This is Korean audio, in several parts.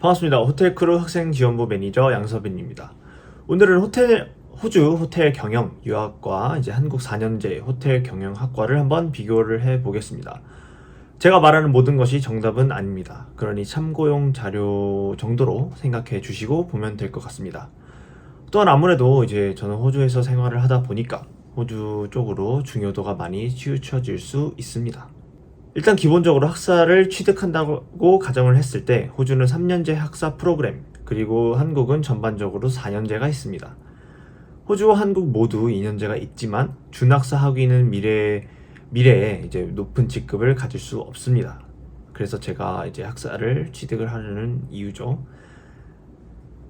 반갑습니다. 호텔 크루 학생 지원부 매니저 양서빈입니다. 오늘은 호텔 호주 호텔 경영 유학과 이제 한국 4년제 호텔 경영학과를 한번 비교를 해 보겠습니다. 제가 말하는 모든 것이 정답은 아닙니다. 그러니 참고용 자료 정도로 생각해 주시고 보면 될 것 같습니다. 또한 아무래도 이제 저는 호주에서 생활을 하다 보니까 호주 쪽으로 중요도가 많이 치우쳐질 수 있습니다. 일단 기본적으로 학사를 취득한다고 가정을 했을 때 호주는 3년제 학사 프로그램 그리고 한국은 전반적으로 4년제가 있습니다. 호주와 한국 모두 2년제가 있지만 준학사 학위는 미래 미래에 이제 높은 직급을 가질 수 없습니다. 그래서 제가 이제 학사를 취득을 하려는 이유죠.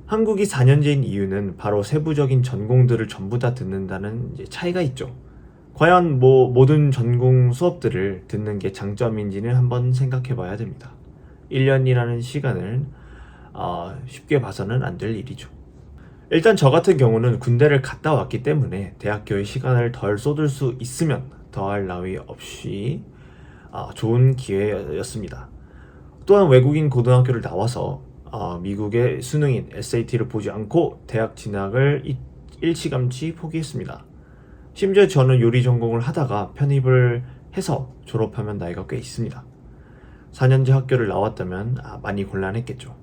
한국이 4년제인 이유는 바로 세부적인 전공들을 전부 다 듣는다는 차이가 있죠. 과연 뭐 모든 전공 수업들을 듣는 게 장점인지는 한번 생각해 봐야 됩니다. 1년이라는 시간을 어, 쉽게 봐서는 안 될 일이죠. 일단 저 같은 경우는 군대를 갔다 왔기 때문에 대학교의 시간을 덜 쏟을 수 있으면 더할 나위 없이 어, 좋은 기회였습니다. 또한 외국인 고등학교를 나와서 어, 미국의 수능인 SAT를 보지 않고 대학 진학을 일- 일찌감치 포기했습니다. 심지어 저는 요리 전공을 하다가 편입을 해서 졸업하면 나이가 꽤 있습니다. 4년제 학교를 나왔다면 아, 많이 곤란했겠죠.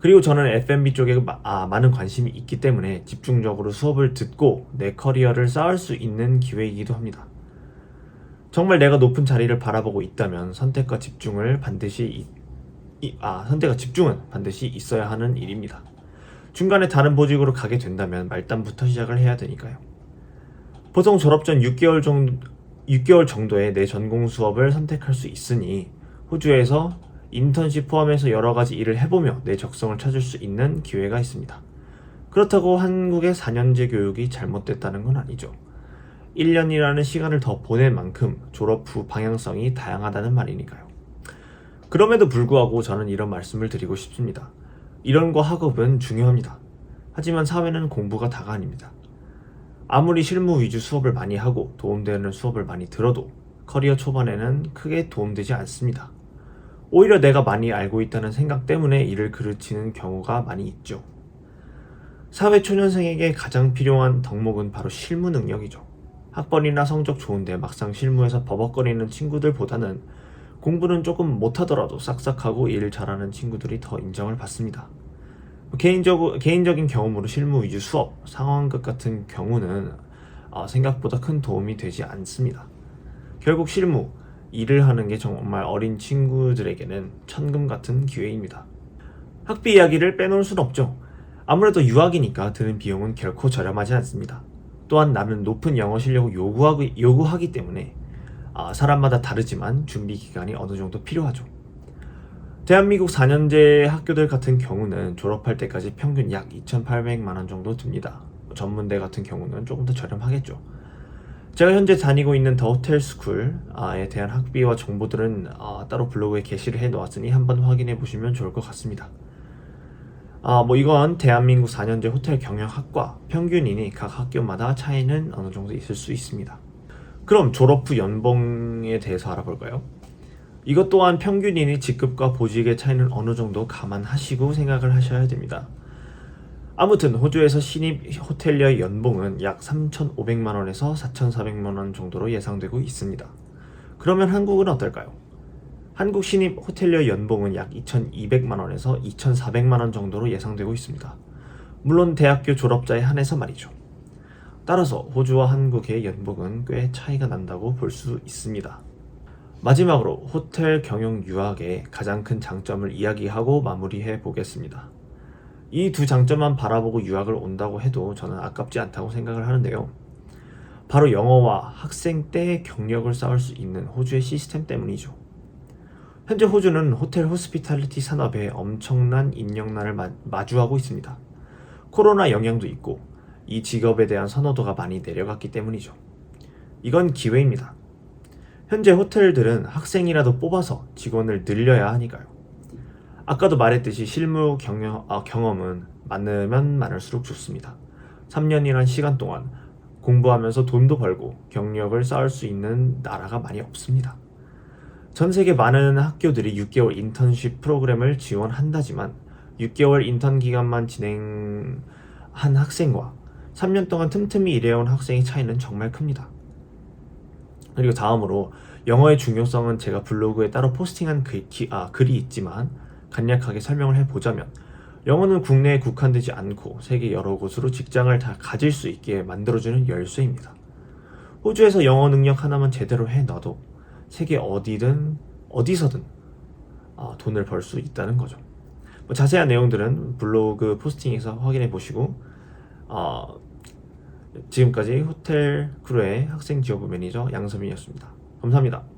그리고 저는 F&B 쪽에 마- 아, 많은 관심이 있기 때문에 집중적으로 수업을 듣고 내 커리어를 쌓을 수 있는 기회이기도 합니다. 정말 내가 높은 자리를 바라보고 있다면 선택과 집중을 반드시 아, 선택과 집중은 반드시 있어야 하는 일입니다. 중간에 다른 보직으로 가게 된다면 말단부터 시작을 해야 되니까요. 보통 졸업 전 6개월 정도, 6개월 정도의 내 전공 수업을 선택할 수 있으니 호주에서 인턴십 포함해서 여러 가지 일을 해보며 내 적성을 찾을 수 있는 기회가 있습니다. 그렇다고 한국의 4년제 교육이 잘못됐다는 건 아니죠. 1년이라는 시간을 더 보낼 만큼 졸업 후 방향성이 다양하다는 말이니까요. 그럼에도 불구하고 저는 이런 말씀을 드리고 싶습니다. 이론과 학업은 중요합니다. 하지만 사회는 공부가 다가 아닙니다. 아무리 실무 위주 수업을 많이 하고 도움되는 수업을 많이 들어도 커리어 초반에는 크게 도움되지 않습니다. 오히려 내가 많이 알고 있다는 생각 때문에 일을 그르치는 경우가 많이 있죠. 사회 초년생에게 가장 필요한 덕목은 바로 실무 능력이죠. 학벌이나 성적 좋은데 막상 실무에서 버벅거리는 친구들보다는 공부는 조금 못하더라도 싹싹하고 일 잘하는 친구들이 더 인정을 받습니다. 개인적, 개인적인 경험으로 실무 위주 수업, 상황극 같은 경우는 어, 생각보다 큰 도움이 되지 않습니다. 결국 실무, 일을 하는 게 정말 어린 친구들에게는 천금 같은 기회입니다. 학비 이야기를 빼놓을 순 없죠. 아무래도 유학이니까 드는 비용은 결코 저렴하지 않습니다. 또한 나는 높은 영어 실력을 요구하기, 요구하기 때문에 아, 사람마다 다르지만 준비 기간이 어느 정도 필요하죠. 대한민국 4년제 학교들 같은 경우는 졸업할 때까지 평균 약 2,800만 원 정도 듭니다. 전문대 같은 경우는 조금 더 저렴하겠죠. 제가 현재 다니고 있는 더 호텔 스쿨에 대한 학비와 정보들은 아, 따로 블로그에 게시를 해 놓았으니 한번 확인해 보시면 좋을 것 같습니다. 아, 뭐 이건 대한민국 4년제 호텔 경영학과 평균이니 각 학교마다 차이는 어느 정도 있을 수 있습니다. 그럼 졸업 후 연봉에 대해서 알아볼까요? 이것 또한 평균이니 직급과 보직의 차이는 어느 정도 감안하시고 생각을 하셔야 됩니다. 아무튼 호주에서 신입 호텔리어의 연봉은 약 3,500만 원에서 4,400만 원 정도로 예상되고 있습니다. 그러면 한국은 어떨까요? 한국 신입 호텔리어 연봉은 약 2,200만 원에서 2,400만 원 정도로 예상되고 있습니다. 물론 대학교 졸업자에 한해서 말이죠. 따라서 호주와 한국의 연봉은 꽤 차이가 난다고 볼 수 있습니다. 마지막으로 호텔 경영 유학의 가장 큰 장점을 이야기하고 마무리해 보겠습니다. 이 두 장점만 바라보고 유학을 온다고 해도 저는 아깝지 않다고 생각을 하는데요. 바로 영어와 학생 때의 경력을 쌓을 수 있는 호주의 시스템 때문이죠. 현재 호주는 호텔 호스피탈리티 산업에 엄청난 인력난을 마, 마주하고 있습니다. 코로나 영향도 있고 이 직업에 대한 선호도가 많이 내려갔기 때문이죠. 이건 기회입니다. 현재 호텔들은 학생이라도 뽑아서 직원을 늘려야 하니까요. 아까도 말했듯이 실무 경영, 아, 경험은 많으면 많을수록 좋습니다. 3년이란 시간 동안 공부하면서 돈도 벌고 경력을 쌓을 수 있는 나라가 많이 없습니다. 전 세계 많은 학교들이 6개월 인턴십 프로그램을 지원한다지만 6개월 인턴 기간만 진행한 학생과 3년 동안 틈틈이 일해온 학생의 차이는 정말 큽니다. 그리고 다음으로 영어의 중요성은 제가 블로그에 따로 포스팅한 글, 기- 아, 글이 있지만 간략하게 설명을 해보자면 영어는 국내에 국한되지 않고 세계 여러 곳으로 직장을 다 가질 수 있게 만들어주는 열쇠입니다. 호주에서 영어 능력 하나만 제대로 해놔도 세계 어디든 어디서든 아, 돈을 벌 수 있다는 거죠. 뭐 자세한 내용들은 블로그 포스팅에서 확인해 보시고 어, 지금까지 호텔 크루의 학생 지원부 매니저 양서민이었습니다. 감사합니다.